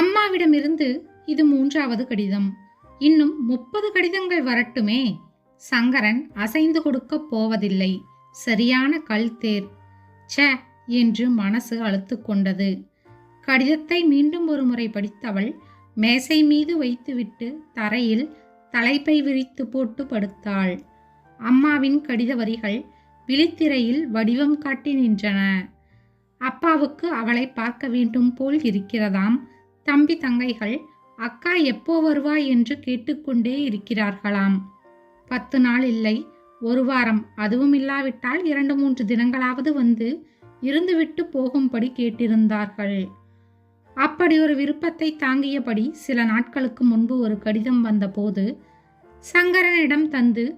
அம்மாவிடமிருந்து இது மூன்றாவது கடிதம். இன்னும் முப்பது கடிதங்கள் வரட்டுமே. சங்கரன் அசைந்து கொடுக்கப் போவதில்லை. சரியான கல் தேர். ச என்று மனசு அழுத்து கொண்டது. கடிதத்தை மீண்டும் ஒரு முறை படித்தவள் மேசை மீது வைத்துவிட்டு தரையில் தலைப்பை விரித்து போட்டு படுத்தாள். அம்மாவின் கடித வரிகள் விழித்திரையில் வடிவம் காட்டி நின்றன. அப்பாவுக்கு அவளை பார்க்க வேண்டும் போல் இருக்கிறதாம் தம்பி தங்கைகள் அக்கா எப்போ வருவாய்? என்று கேட்டுக்கொண்டே இருக்கிறார்களாம். பத்து நாள் இல்லை ஒரு வாரம். அதுவும் இல்லாவிட்டால் இரண்டு மூன்று தினங்களாவது வந்து இருந்துவிட்டு போகும்படி கேட்டிருந்தார்கள். அப்படி ஒரு விருப்பத்தை தாங்கியபடி சில நாட்களுக்கு முன்பு ஒரு கடிதம் வந்தபோது சங்கரனிடம் தந்து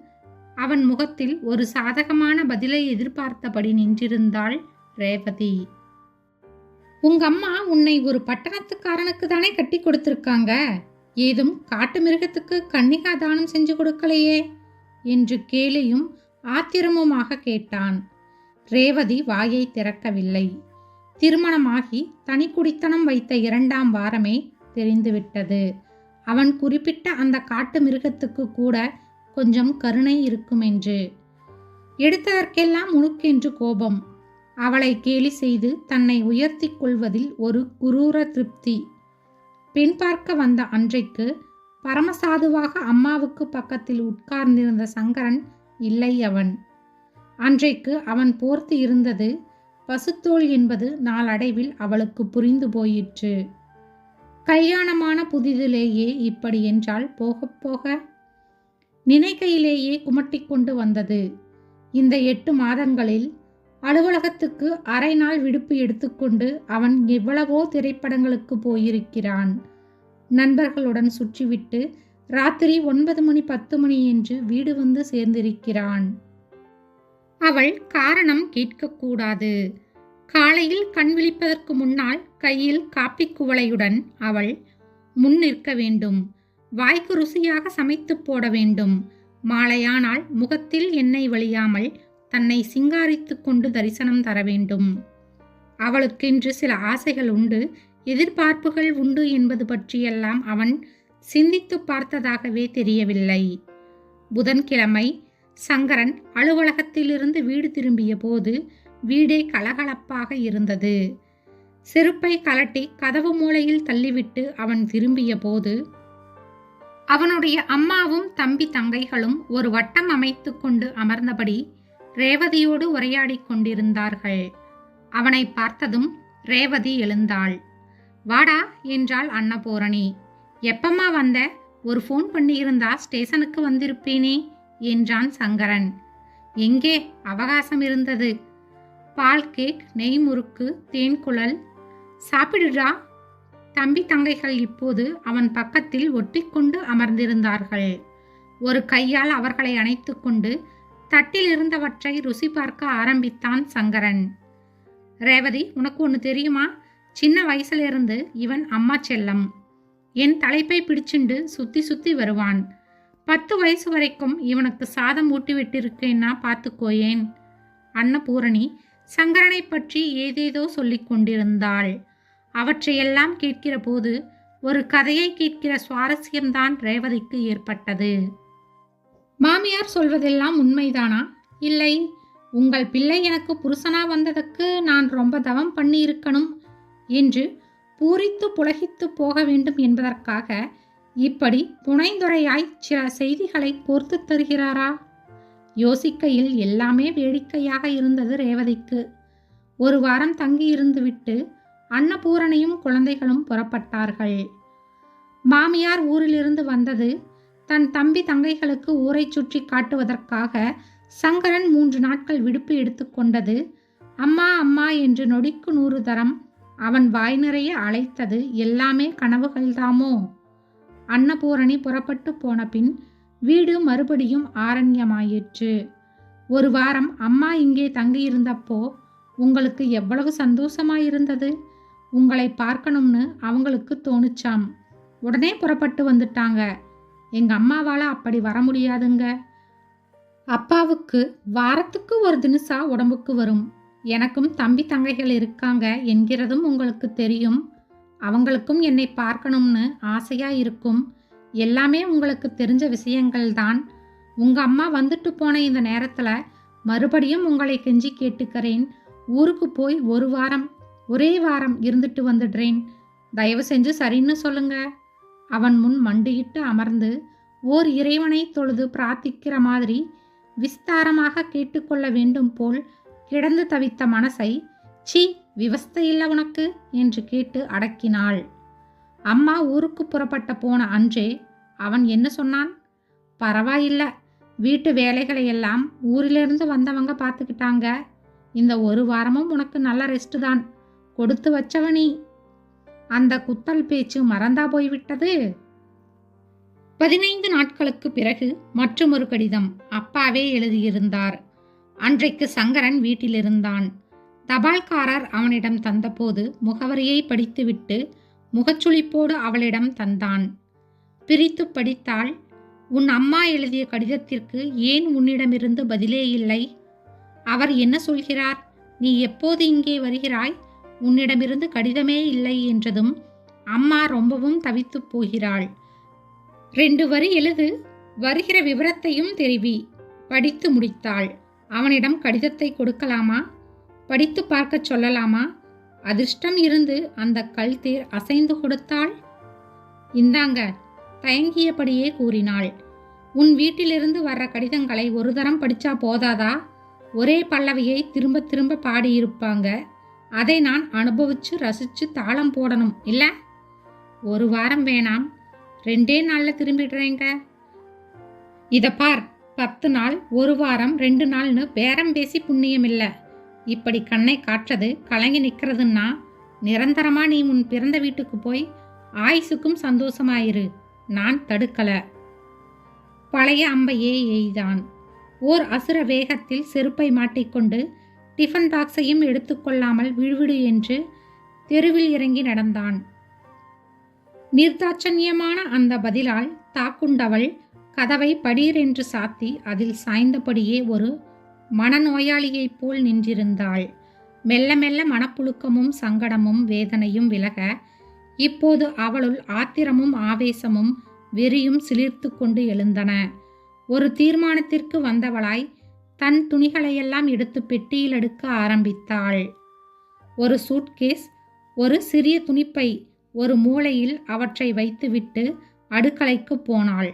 அவன் முகத்தில் ஒரு சாதகமான பதிலை எதிர்பார்த்தபடி நின்றிருந்தாள் ரேவதி. உங்க அம்மா உன்னை ஒரு பட்டணத்துக்காரனுக்கு தானே கட்டி கொடுத்திருக்காங்க. ஏதும் காட்டு மிருகத்துக்கு கன்னிகா தானம் செஞ்சு கொடுக்கலையே? என்று கேலியும் ஆத்திரமுமாக கேட்டான். ரேவதி வாயை திறக்கவில்லை. திருமணமாகி தனி குடித்தனம் வைத்த இரண்டாம் வாரமே தெரிந்துவிட்டது. அவன் குறிப்பிட்ட அந்த காட்டு மிருகத்துக்கு கூட கொஞ்சம் கருணை இருக்கும் என்று எடுத்ததற்கெல்லாம் முணுக்கென்று கோபம். அவளை கேலி செய்து தன்னை உயர்த்தி கொள்வதில் ஒரு குரூர திருப்தி. பெண் பார்க்க வந்த அன்றைக்கு பரமசாதுவாக அம்மாவுக்கு பக்கத்தில் உட்கார்ந்திருந்த சங்கரன் இல்லை அவன். அன்றைக்கு அவன் போர்த்து இருந்தது பசுத்தோல் என்பது நாளடைவில் அவளுக்கு புரிந்து போயிற்று. கல்யாணமான புதிதிலேயே இப்படி என்றால் போகப் போக? நினைக்கையிலேயே குமட்டிக்கொண்டு வந்தது. இந்த எட்டு மாதங்களில் அலுவலகத்துக்கு அரை நாள் விடுப்பு எடுத்துக்கொண்டு அவன் எவ்வளவோ திரைப்படங்களுக்கு போயிருக்கிறான். நண்பர்களுடன் சுற்றிவிட்டு ராத்திரி ஒன்பது மணி பத்து மணி என்று வீடு வந்து சேர்ந்திருக்கிறான். அவள் காரணம் கேட்கக்கூடாது. காலையில் கண் விழிப்பதற்கு முன்னால் கையில் காப்பி குவளையுடன் அவள் முன் நிற்க வேண்டும். வாய்க்கு ருசியாக சமைத்து போட வேண்டும். மாலையானால் முகத்தில் எண்ணெய் வழியாமல் தன்னை சிங்காரித்து கொண்டு தரிசனம் தர வேண்டும். அவளுக்கென்று சில ஆசைகள் உண்டு எதிர்பார்ப்புகள் உண்டு என்பது பற்றியெல்லாம் அவன் சிந்தித்து பார்த்ததாகவே தெரியவில்லை. புதன்கிழமை சங்கரன் அலுவலகத்திலிருந்து வீடு திரும்பிய போது வீடே கலகலப்பாக இருந்தது. செருப்பை கலட்டி கதவு மூலையில் தள்ளிவிட்டு அவன் திரும்பிய போது அவனுடைய அம்மாவும் தம்பி தங்கைகளும் ஒரு வட்டம் அமைத்து கொண்டு அமர்ந்தபடி ரேவதியோடு உரையாடிக் கொண்டிருந்தார்கள். அவனை பார்த்ததும் ரேவதி எழுந்தாள். வாடா என்றாள் அன்னபூரணி. எப்பம்மா வந்த? ஒரு ஃபோன் பண்ணியிருந்தா ஸ்டேஷனுக்கு வந்திருப்பேனே என்றான் சங்கரன். எங்கே? அவகாசம் இருந்தது. பால் கேக் நெய் முறுக்கு தேன் குழல். சாப்பிடுடா. தம்பி தங்கைகள் இப்போது அவன் பக்கத்தில் ஒட்டிக்கொண்டு அமர்ந்திருந்தார்கள். ஒரு கையால் அவர்களை அணைத்துக்கொண்டு தட்டில் இருந்தவற்றை ருசி பார்க்க ஆரம்பித்தான் சங்கரன். ரேவதி உனக்கு ஒன்று தெரியுமா? சின்ன வயசுலேருந்து இவன் அம்மா செல்லம். என் தலைப்பை பிடிச்சுண்டு சுத்தி சுத்தி வருவான். பத்து வயசு வரைக்கும் இவனுக்கு சாதம் ஊட்டி விட்டிருக்கேன்னா பார்த்துக்கோயேன். அன்னபூரணி சங்கரனை பற்றி ஏதேதோ சொல்லிக் கொண்டிருந்தாள். அவற்றையெல்லாம் கேட்கிற போது ஒரு கதையை கேட்கிற சுவாரஸ்யம்தான் ரேவதிக்கு ஏற்பட்டது. மாமியார் சொல்வதெல்லாம் உண்மைதானா? இல்லை. உங்கள் பிள்ளை எனக்கு புருஷனா வந்ததுக்கு நான் ரொம்ப தவம் பண்ணியிருக்கணும் என்று பூரித்து புலகித்து போக வேண்டும் என்பதற்காக இப்படி புனைந்துரையாய் சில செய்திகளை கோர்த்து தருகிறாரா? யோசிக்கையில் எல்லாமே வேடிக்கையாக இருந்தது ரேவதிக்கு. ஒரு வாரம் தங்கியிருந்துவிட்டு அன்னபூரணியும் குழந்தைகளும் புறப்பட்டார்கள். மாமியார் ஊரிலிருந்து வந்தது தன் தம்பி தங்கைகளுக்கு ஊரை சுற்றி காட்டுவதற்காக சங்கரன் மூன்று நாட்கள் விடுப்பு எடுத்துக்கொண்டது அம்மா அம்மா என்று நொடிக்கு நூறு தரம் அவன் வாய் நிறைய அழைத்தது. எல்லாமே கனவுகள்தாமோ அன்னபூரணி புறப்பட்டு போன பின் வீடு மறுபடியும் ஆரண்யமாயிற்று. ஒரு வாரம் அம்மா இங்கே தங்கியிருந்தப்போ உங்களுக்கு எவ்வளவு சந்தோஷமாயிருந்தது? உங்களை பார்க்கணும்னு அவங்களுக்கு தோணுச்சாம். உடனே புறப்பட்டு வந்துட்டாங்க. எங்க அம்மாவால அப்படி வர முடியாதுங்க. அப்பாவுக்கு வாரத்துக்கு ஒரு தினசா உடம்புக்கு வரும். எனக்கும் தம்பி தங்கைகள் இருக்காங்க என்கிறதும் உங்களுக்கு தெரியும். அவங்களுக்கும் என்னை பார்க்கணும்னு ஆசையா இருக்கும். எல்லாமே உங்களுக்கு தெரிஞ்ச விஷயங்கள் தான். உங்க அம்மா வந்துட்டு போன இந்த நேரத்துல மறுபடியும் உங்களை கெஞ்சி கேட்டுக்கிறேன். ஊருக்கு போய் ஒரு வாரம் ஒரே வாரம் இருந்துட்டு வந்துடுறேன். தயவு செஞ்சு சரின்னு சொல்லுங்கள் அவன் முன் மண்டியிட்டு அமர்ந்து ஓர் இறைவனை தொழுது பிரார்த்திக்கிற மாதிரி விஸ்தாரமாக கேட்டுக்கொள்ள வேண்டும் போல் கிடந்து தவித்த மனசை சி விவஸ்தை இல்லை உனக்கு என்று கேட்டு அடக்கினாள். அம்மா ஊருக்கு புறப்பட்ட போன அன்றே அவன் என்ன சொன்னான்? பரவாயில்ல வீட்டு வேலைகளை எல்லாம் ஊரிலிருந்து வந்தவங்க பார்த்துக்கிட்டாங்க. இந்த ஒரு வாரமும் உனக்கு நல்ல ரெஸ்ட் தான். கொடுத்து வச்சவனி அந்த குத்தல் பேச்சு மறந்தா போய்விட்டது? பதினைந்து நாட்களுக்கு பிறகு மற்றொரு கடிதம் அப்பாவே எழுதியிருந்தார். அன்றைக்கு சங்கரன் வீட்டிலிருந்தான். தபால்காரர் அவனிடம் தந்தபோது முகவரியை படித்துவிட்டு முகச்சுளிப்போடு அவளிடம் தந்தான். பிரித்து படித்தாள் உன் அம்மா எழுதிய கடிதத்திற்கு ஏன் உன்னிடமிருந்து பதிலே இல்லை? அவர் என்ன சொல்கிறார்? நீ எப்போது இங்கே வருகிறாய்? உன்னிடமிருந்து கடிதமே இல்லை என்றதும் அம்மா ரொம்பவும் தவித்து போகிறாள். ரெண்டு வரி எழுது வருகிற விவரத்தையும் தெரிவி. படித்து முடித்தாள். அவனிடம் கடிதத்தை கொடுக்கலாமா? படித்து பார்க்கச் சொல்லலாமா? அதிர்ஷ்டம் இருந்து அந்த கல் தேர் அசைந்து கொடுத்தாள். இந்தாங்க தயங்கியபடியே கூறினாள். உன் வீட்டிலிருந்து வர்ற கடிதங்களை ஒரு தரம் படித்தா போதாதா? ஒரே பல்லவியை திரும்ப திரும்ப பாடியிருப்பாங்க. அதை நான் அனுபவிச்சு ரசிச்சு தாளம் போடணும். இல்லை? ஒரு வாரம் வேணாம். ரெண்டே நாளில் திரும்பிடுறேங்க. இதை பார். பத்து நாள் ஒரு வாரம் ரெண்டு நாள்னு பேரம் பேசி புண்ணியம் இல்லை. இப்படி கண்ணை காற்றது கலங்கி நிற்கிறதுன்னா நிரந்தரமாக நீ உன் பிறந்த வீட்டுக்கு போய் ஆயுசுக்கும் சந்தோஷமாயிரு. நான் தடுக்கலை. பழைய அம்பையே எய்தான். ஓர் அசுர வேகத்தில் செருப்பை மாட்டிக்கொண்டு டிஃபன் பாக்ஸையும் எடுத்துக்கொள்ளாமல் விழுவிடு என்று தெருவில் இறங்கி நடந்தான். நிர்தாட்சண்யமான அந்த பதிலால் தாக்குண்டவள் கதவை படீர் என்று சாத்தி அதில் சாய்ந்தபடியே ஒரு மனநோயாளியைப் போல் நின்றிருந்தாள். மெல்ல மெல்ல மனப்புழுக்கமும் சங்கடமும் வேதனையும் விலக இப்போது அவளுள் ஆத்திரமும் ஆவேசமும் வெறியும் சிலிர்த்து கொண்டு எழுந்தன. ஒரு தீர்மானத்திற்கு வந்தவளாய் தன் துணிகளையெல்லாம் எடுத்து பெட்டியில் எடுக்க ஆரம்பித்தாள். ஒரு சூட்கேஸ் ஒரு சிறிய துணிப்பை ஒரு மூலையில் அவற்றை வைத்துவிட்டு அடுக்கலைக்கு போனாள்.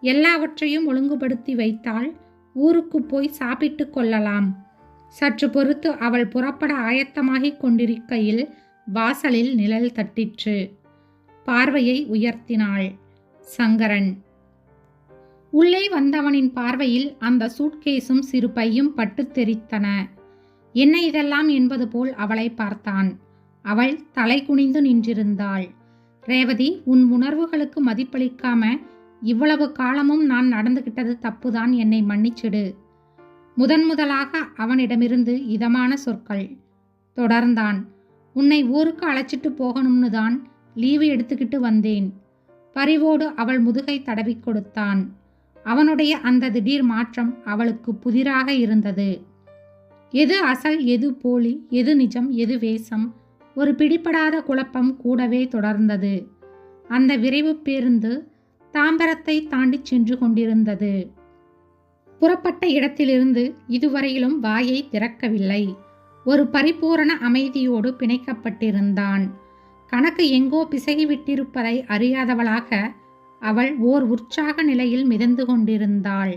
எல்லாவற்றையும் ஒழுங்குபடுத்தி வைத்தாள். ஊருக்கு போய் சாப்பிட்டு கொள்ளலாம். சற்று பொறுத்து அவள் புறப்பட ஆயத்தமாகிக் கொண்டிருக்கையில் வாசலில் நிழல் தட்டிற்று. பார்வையை உயர்த்தினாள். சங்கரன் உள்ளே வந்தவனின் பார்வையில் அந்த சூட்கேஸும் சிறு பையும் பட்டு தெரித்தன. என்ன இதெல்லாம்? என்பது போல் அவளை பார்த்தான். அவள் தலை குனிந்து நின்றிருந்தாள். ரேவதி உன் உணர்வுகளுக்கு மதிப்பளிக்காம இவ்வளவு காலமும் நான் நடந்துகிட்டது தப்புதான். என்னை மன்னிச்சிடு முதன் முதலாக அவனிடமிருந்து இதமான சொற்கள். தொடர்ந்தான். உன்னை ஊருக்கு அழைச்சிட்டு போகணும்னு தான் லீவு எடுத்துக்கிட்டு வந்தேன். பரிவோடு அவள் முதுகை தடவி கொடுத்தான். அவனுடைய அந்த திடீர் மாற்றம் அவளுக்கு புதிராக இருந்தது. எது அசல் எது போலி எது நிஜம் எது வேஷம்? ஒரு பிடிபடாத குழப்பம் கூடவே தொடர்ந்தது. அந்த விரைவு பேருந்து தாம்பரத்தை தாண்டி சென்று கொண்டிருந்தது. புறப்பட்ட இடத்திலிருந்து இதுவரையிலும் வாயை திறக்கவில்லை. ஒரு பரிபூரண அமைதியோடு பிணைக்கப்பட்டிருந்தான். கணக்கு எங்கோ பிசகிவிட்டிருப்பதை அறியாதவளாக அவள் ஓர் உற்சாக நிலையில் மிதந்து கொண்டிருந்தாள்.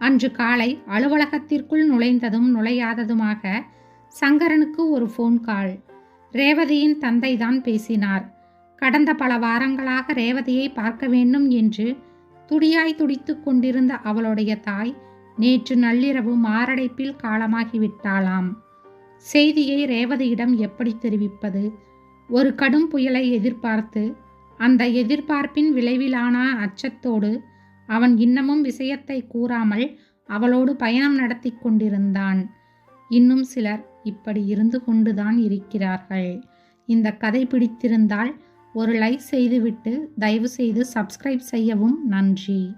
அன்று காலை அலுவலகத்திற்குள் நுழைந்ததும் நுழையாததுமாக சங்கரனுக்கு ஒரு ஃபோன் கால் ரேவதியின் தந்தைதான் பேசினார். கடந்த பல வாரங்களாக ரேவதியை பார்க்க வேண்டும் என்று துடியாய் துடித்து கொண்டிருந்த அவளுடைய தாய் நேற்று நள்ளிரவு மாரடைப்பில் காலமாகிவிட்டாளாம். செய்தியை ரேவதியிடம் எப்படி தெரிவிப்பது? ஒரு கடும் புயலை எதிர்பார்த்து அந்த எதிர்பார்ப்பின் விளைவிலான அச்சத்தோடு அவன் இன்னமும் விஷயத்தை கூறாமல் அவளோடு பயணம் நடத்தி கொண்டிருந்தான். இன்னும் சிலர் இப்படி இருந்து கொண்டுதான் இருக்கிறார்கள். இந்த கதை பிடித்திருந்தால் ஒரு லைக் செய்துவிட்டு தயவு செய்து சப்ஸ்கிரைப் செய்யவும் நன்றி.